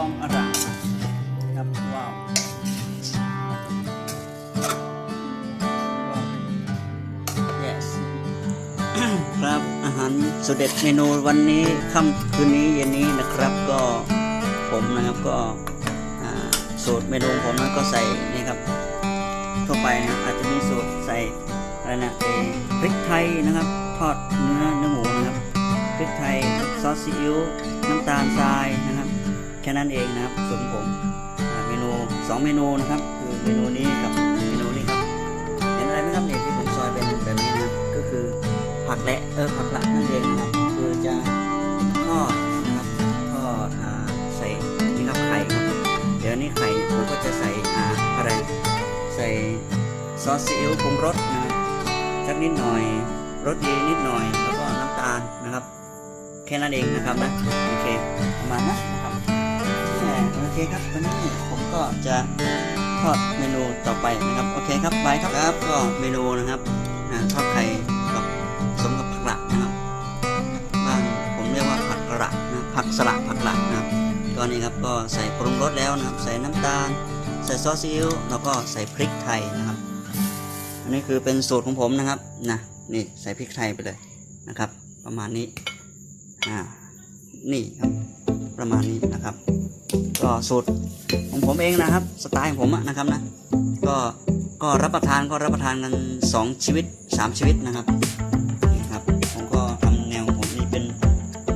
องอร่ามครับว้าครับอาหารสุดเด็ดเมนูวันนี้ค่ำคืนนี้เย็นนี้นะครับก็ผมนะครับก็สูตรเมนูผมนั้นก็ใส่นี่ครับทั่วไปนะอาจจะมีสูตรใส่อะไรนะเอพริกไทยนะครับทอดเนื้อเนื้อหมูนะครับพริกไทยซอสซีอิ๊วน้ำตาลทรายนะ ค่นั้นเองนะครับส่วนผมเมนูสองเมนูนะครับ คือเมนูนี้กับเมนูนี้ครับเห็นอะไรไหมครับเนี่ยที่ผมซอยเป็นแบบนี้นะครับก็คือผักและเออผักละนั่นเองนะครับคือจะทอดนะครับทอดอ่าใส่นี่ครับไข่ครับเดี๋ยวนี้ไข่ผมก็จะใส่อ่าอะไรใส่ซอสซีอิ๊วปรุงรสนะครับสักนิดหน่อยรสดีนิดหน่อยแล้วก็น้ำตาลนะครับ แค่นั้นเองนะครับนะโอเคประมาณนั้นนะ โอเคครับวันนี้ผมก็จะทอดเมนูต่อไปนะครับโอเคครับบายครับครับก็เมนูนะครับนะทอดไข่กับสมกับผักละนะครับบ้านผมเรียกว่าผักกระนะผักสละผักละนะครับก็นี่ครับก็ใส่ปรุงรสแล้วนะครับ ใส่น้ำตาล ใส่ซอสซีอิ๊วแล้วก็ใส่พริกไทยนะครับ อันนี้คือเป็นสูตรของผมนะครับนะนี่ใส่พริกไทยไปเลยนะครับ ประมาณนี้อ่านี่ครับประมาณนี้นะครับ ก็สูตรของผมเองนะครับ สไตล์ของผมอะนะครับนะก็ก็รับประทานก็รับประทานกัน 2 ชีวิต 3 ชีวิตนะครับนี่ครับผมก็ทำแนวของผมนี่เป็น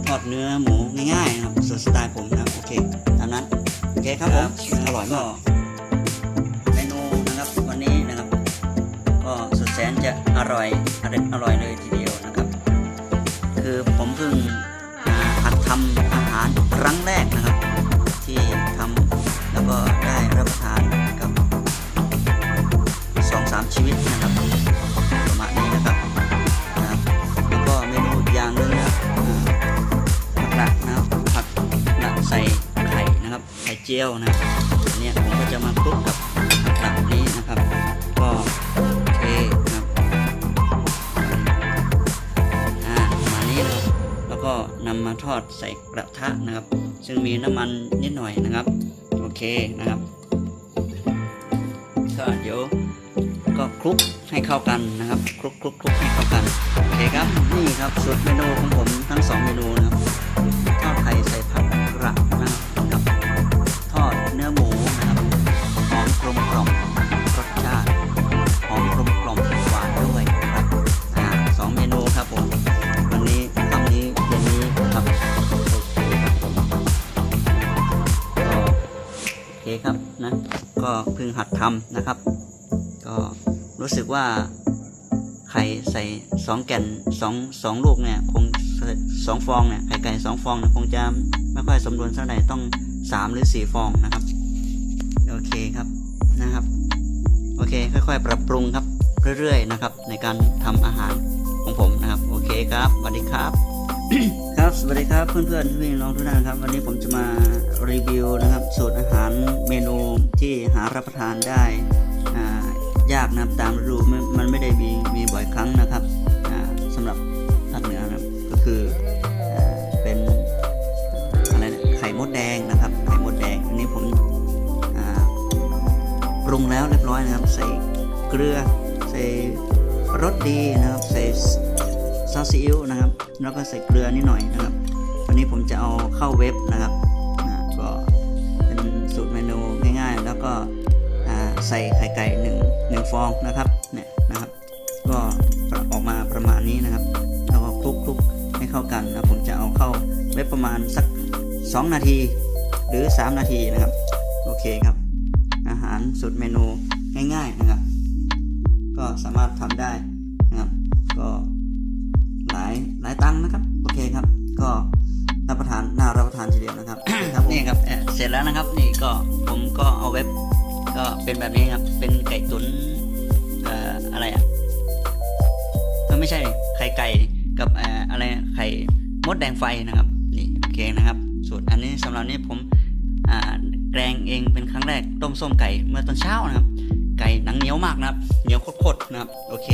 ทอดเนื้อหมูง่ายๆนะครับส่วนสไตล์ผมนะครับโอเคตามนั้นโอเคครับผมอร่อยมากเมนูนะครับวันนี้นะครับ ก็สุดแสนจะอร่อยอร่อยอร่อยเลยทีเดียวนะครับ คือผมเพิ่งอ่าหัดทำอาหารครั้งแรกนะครับ ทำแล้วก็ได้รับประทานกับสองสามชีวิตนะครับประมาณนี้นะครับนะครับแล้วก็เมนูอีกอย่างนึงนะครับอ่าผักหลักนะครับผักหลักใส่ไข่นะครับไข่เจียวนะเนี้ยผมก็จะมาคลุกกับผักหลักนี้นะครับ ก็เทนะครับอ่าประมาณนี้นะครับแล้วก็นำมาทอดใส่กระทะนะครับ ซึ่งมีน้ำมันนิดหน่อยนะครับ โอเคนะครับ ก็เดี๋ยวก็คลุกให้เข้ากันนะครับคลุกคลุกคลุกให้เข้ากันโอเคครับนี่ครับสูตรเมนูของผมทั้งสองเมนูนะครับทอดไข่ใส่ผักกระ คครับนะก็เพิ่งหัดทำนะครับ ก็รู้สึกว่าไข่ใส่สองแก่นสองสองลูกเนี่ยคงสองฟองเนี่ยไข่ไก่สองฟองเนี่ยคงจะไม่ค่อยสมดุลเท่าไหร่ต้องสามหรือสี่ฟองนะครับโอเคครับนะครับโอเคค่อย ๆ ปรับปรุงครับเรื่อยๆนะครับ ในการทำอาหารของผมนะครับ โอเคครับสวัสดีครับ ครับสวัสดีครับเพื่อนๆพี่น้องทุกท่านครับ วันนี้ผมจะมารีวิวนะครับสูตรอาหารเมนูที่หารับประทานได้ยากนะครับตามฤดูมันมันไม่ได้มีมีบ่อยครั้งนะครับอ่าสำหรับภาคเหนือนะครับก็คืออเป็นอะไรนะไข่มดแดงนะครับไข่มดแดงอันนี้ผมปรุงแล้วเรียบร้อยนะครับ ใส่เกลือใส่รสดีนะครับใส่ ซอสซีอิ๊วนะครับ แล้วก็ใส่เกลือนิดหน่อยนะครับ วันนี้ผมจะเอาเข้าเว็บนะครับนะก็เป็นสูตรเมนูง่ายๆ แล้วก็ใส่ไข่ไก่หนึ่งหนึ่งฟองนะครับเนี่ยนะครับ ก็ออกมาประมาณนี้นะครับแล้วก็คลุกคลุกให้เข้ากันแล้วผมจะเอาเข้าเว็บประมาณสัก 2 นาที หรือ 3 นาทีนะครับ โอเคครับ อาหารสูตรเมนูง่ายๆนะครับ ก็สามารถทำได้นะครับ ก็ ตังค์นะครับ โอเคครับ ก็รับประทานน่ารับประทานทีเดียวนะครับครับนี่ครับเเสร็จแล้วนะครับ นี่ก็ผมก็เอาเว็บ ก็เป็นแบบนี้ครับ เป็นไก่ตุนเอ่ออะไรอะก็ไม่ใช่ไข่ไก่กับเอ่ออะไรไข่มดแดงไฟนะครับนี่โอเคนะครับ สูตรอันนี้สำหรับนี้ผมอ่าแกรงเองเป็นครั้งแรกต้มส้มไก่เมื่อตอนเช้านะครับ ไก่หนังเหนียวมากนะครับ เหนียวโคตรๆนะครับ โอเค